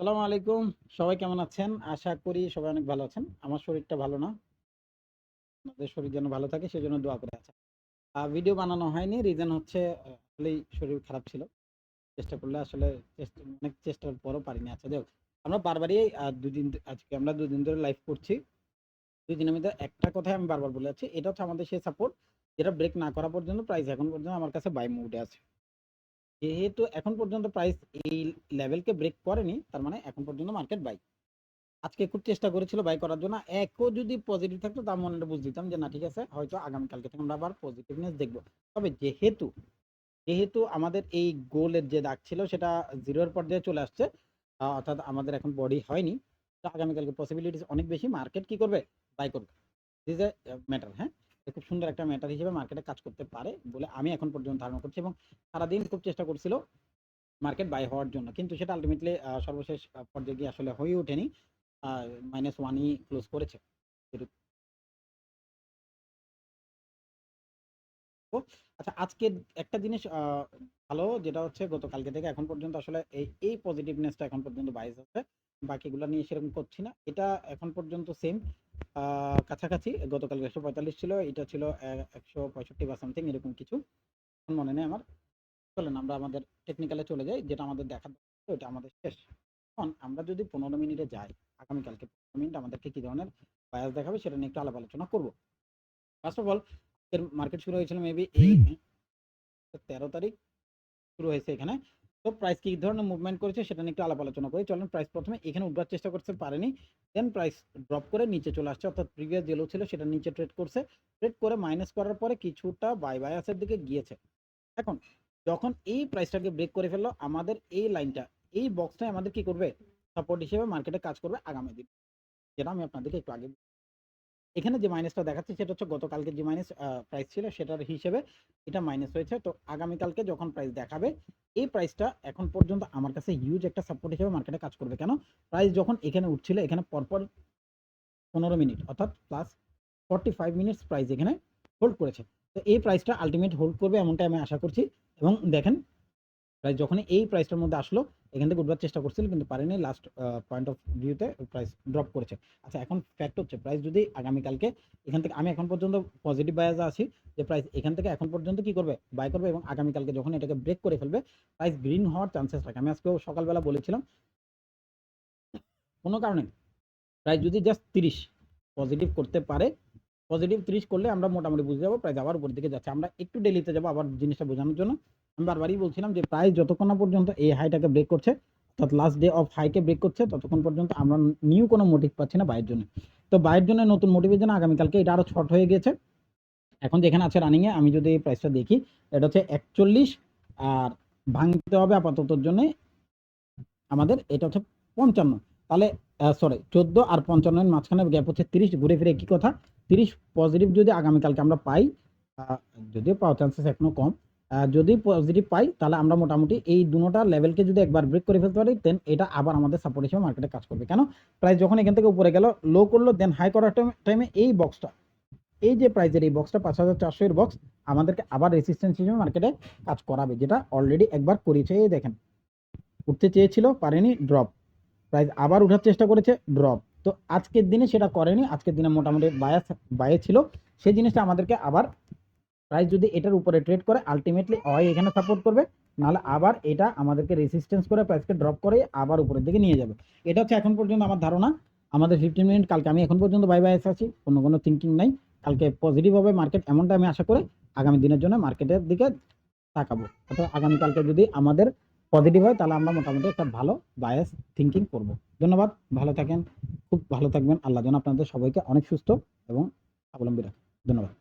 সালামু আলাইকুম। সবাই কেমন আছেন? আশা করি সবাই অনেক ভালো আছেন। আমার শরীরটা ভালো না। আপনাদের শরীর যেন ভালো থাকে, সেজন্য দোয়া করে আছে। ভিডিও বানানো হয়নি। রিজন হচ্ছে, আসলেই শরীর খারাপ ছিল। চেষ্টা করলে আসলে অনেক চেষ্টার পরও পারিনি আচ্ছা। দেখ আমরা বারবারই দুদিন আজকে আমরা দুদিন ধরে লাইভ করছি। দুই দিনের মধ্যে একটা কথাই আমি বারবার বলে যাচ্ছি। এটা হচ্ছে আমাদের সেই সাপোর্ট যেটা ব্রেক না করা পর্যন্ত প্রাইস এখন পর্যন্ত আমার কাছে বাই মুডে আছে। যেহেতু এখন পর্যন্ত প্রাইস এই লেভেলকে ব্রেক করেনি, তার মানে এখন পর্যন্ত মার্কেট বাই আজকে খুব চেষ্টা করেছিল বাই করার জন্য, একও যদি পজিটিভ থাকতো তার মনে বুঝ দিতাম যে না, ঠিক আছে, হয়তো আগামীকালকে থেকে আমরা আবার পজিটিভনেস দেখব। তবে যেহেতু যেহেতু আমাদের এই গোলের যে দাগ ছিল সেটা জিরোর পর্যায়ে চলে আসছে অর্থাৎ আমাদের এখন বডি হয়নি, তো আগামীকালকে পসিবিলিটিস অনেক বেশি মার্কেট কি করবে? বাই করবে। দিস এ ম্যাটার হ্যাঁ? খুব সুন্দর একটা ম্যাটার হিসেবে মার্কেটে কাজ করতে পারে বলে আমি এখন পর্যন্ত ধারণা করছি এবং সারাদিন খুব চেষ্টা করছিল মার্কেট বাই হওয়ার জন্য। কিন্তু সেটা আলটিমেটলি সর্বশেষ পর্যায়ে গিয়ে আসলে হয়ে ওঠেনি। মাইনাস ওয়ানই ক্লোজ করেছে। আচ্ছা আজকে একটা জিনিস ভালো, যেটা হচ্ছে গতকালকে থেকে এখন পর্যন্ত আসলে এই এই পজিটিভনেসটা এখন পর্যন্ত বাইস আছে। বাকিগুলো নিয়ে সেরকম করছি না। এটা এখন পর্যন্ত সেম কাছাকাছি গতকাল একশো পঁয়তাল্লিশ ছিল এটা ছিল একশো পঁয়ষট্টি বা সামথিং এরকম কিছু। মনে নেই আমার। চলেন আমরা আমাদের টেকনিক্যালে চলে যাই যেটা আমাদের দরকার, ওটা আমাদের শেষ। এখন আমরা যদি পনেরো মিনিটে যাই আগামীকালকে পনেরো মিনিট আমাদেরকে কি ধরনের বায়াস দেখাবে সেটা নিয়ে একটু আলাপ আলোচনা করব। ফার্স্ট অফ অল এর মার্কেট শুরু হয়েছিল মেবি এই তেরো তারিখ শুরু হয়েছে এখানে। তো প্রাইস কি ধরনের মুভমেন্ট করেছে সেটা নিয়ে একটু আলাপ আলোচনা করি। চলেন প্রাইস প্রথমে, এখানে উঠবার চেষ্টা করতে পারেনি। দেন প্রাইস ড্রপ করে নিচে চলে আসছে, অর্থাৎ প্রিভিয়াস যেলো ছিল সেটা নিচে ট্রেড করছে। ট্রেড করে মাইনাস করার পরে কিছুটা বাই বায়াসের দিকে গিয়েছে। এখন, যখন এই প্রাইসটাকে ব্রেক করে ফেলল, আমাদের এই লাইনটা এই বক্সটাই আমাদের কি করবে? সাপোর্ট হিসেবে মার্কেটে কাজ করবে আগামী দিন। যেটা আমি আপনাদেরকে একটু আগে এখানে যে মাইনাসটা দেখাচ্ছে সেটা হচ্ছে গতকালকে যে মাইনাস প্রাইস ছিল সেটার হিসেবে এটা মাইনাস হয়েছে। তো আগামীকালকে যখন প্রাইস দেখাবে, এই প্রাইসটা এখন পর্যন্ত আমার কাছে হিউজ একটা সাপোর্ট হিসেবে মার্কেটে কাজ করবে। কেন? প্রাইস যখন এখানে উঠছিল, এখানে পরপর পনেরো মিনিট অর্থাৎ plus forty five minutes price এখানে হোল্ড করেছে। তো এই প্রাইসটা আলটিমেট হোল্ড করবে এমনটাই আমি আশা করছি। এবং দেখেন প্রাইস যখনই এই প্রাইসটার মধ্যে আসলো, এখান থেকে উঠবার চেষ্টা করছিল, কিন্তু পারেনি লাস্ট পয়েন্ট অফ ভিউতে প্রাইস ড্রপ করেছে। আচ্ছা এখন ফ্যাক্ট হচ্ছে প্রাইস যদি আগামীকালকে এখান থেকে, আমি এখন পর্যন্ত পজিটিভ বায়াজে আছি, যে প্রাইস এখান থেকে এখন পর্যন্ত কি করবে? বাই করবে এবং আগামীকালকে যখন এটাকে ব্রেক করে ফেলবে প্রাইস গ্রিন হওয়ার চান্সেস থাকে। আমি আজকেও সকালবেলা বলেছিলাম, কোনো কারণে প্রাইস যদি জাস্ট তিরিশ পজিটিভ করতে পারে পজিটিভ তিরিশ করলে আমরা মোটামুটি বুঝে যাব প্রাইস আবার উপর দিকে যাচ্ছে। আমরা একটু ডেলিতে যাব আবার জিনিসটা বোঝানোর জন্য। আমি বারবারই বলছিলাম যে প্রাইস যতক্ষণ না পর্যন্ত এই হাইটাকে ব্রেক করছে, অর্থাৎ লাস্ট ডে অফ হাইকে ব্রেক করছে, ততক্ষণ পর্যন্ত আমরা নিউ কোনো মোটিভ পাচ্ছি না বাইয়ের জন্য। তো বাইয়ের জন্য নতুন মোটিভের জন্য আগামীকালকে এটা আরও শর্ট হয়ে গেছে। এখন যেখানে আছে রানিংয়ে আমি যদি এই প্রাইসটা দেখি, এটা হচ্ছে একচল্লিশ, আর ভাঙতে হবে আপাততর জন্য আমাদের এটা হচ্ছে পঞ্চান্ন। তাহলে সরি চোদ্দ আর পঞ্চান্নের মাঝখানে গ্যাপ হচ্ছে তিরিশ, ঘুরে ফিরে একই কথা? তিরিশ পজিটিভ যদি আগামীকালকে আমরা পাই যদিও পাওয়ার চান্সেস এখনও কম যদি পজিটিভ পাই, তাহলে আমরা মোটামুটি এই দুটোটা লেভেলকে যদি একবার ব্রেক করে ফেলতে পারি দেন এটা আবার আমাদের সাপোর্ট হিসেবে মার্কেটে কাজ করবে। কেন? প্রাইস যখন এখান থেকে উপরে গেল লো করল দেন হাই করার টাইমে এই বক্সটা এই যে প্রাইজের এই বক্সটা পাঁচ হাজার চারশো এর বক্স আমাদেরকে আবার রেসিস্ট্যান্স হিসেবে মার্কেটে কাজ করাবে, যেটা অলরেডি একবার করেছে দেখেন। উঠতে চেয়েছিল, পারেনি ড্রপ প্রাইস আবার উঠার চেষ্টা করেছে ড্রপ তো আজকের দিনে সেটা করেনি, আজকের দিনে মোটামুটি বায়াস বায়ে ছিল। সেই জিনিসটা আমাদেরকে আবার প্রাইস যদি এটার উপরে ট্রেড করে আলটিমেটলি হয় এখানে সাপোর্ট করবে। নাহলে আবার এটা আমাদেরকে রেসিস্ট্যান্স করে প্রাইসকে ড্রপ করে আবার উপরের দিকে নিয়ে যাবে। এটা হচ্ছে এখন পর্যন্ত আমার ধারণা। আমাদের ফিফটিন মিনিট কালকে আমি এখন পর্যন্ত বাই বাই আছি, কোনো কোনো থিঙ্কিং নাই। কালকে পজিটিভ হবে মার্কেট এমনটা আমি আশা করি। আগামী দিনের জন্য মার্কেটের দিকে তাকাবো। অর্থাৎ আগামীকালকে যদি আমাদের পজিটিভ হয়, তাহলে আমরা মোটামুটি একটা ভালো বায়াস থিঙ্কিং করব। ধন্যবাদ, ভালো থাকেন, খুব ভালো থাকবেন। আল্লাহ যেন আপনাদের সবাইকে অনেক সুস্থ এবং স্বাবলম্বী রাখেন ধন্যবাদ।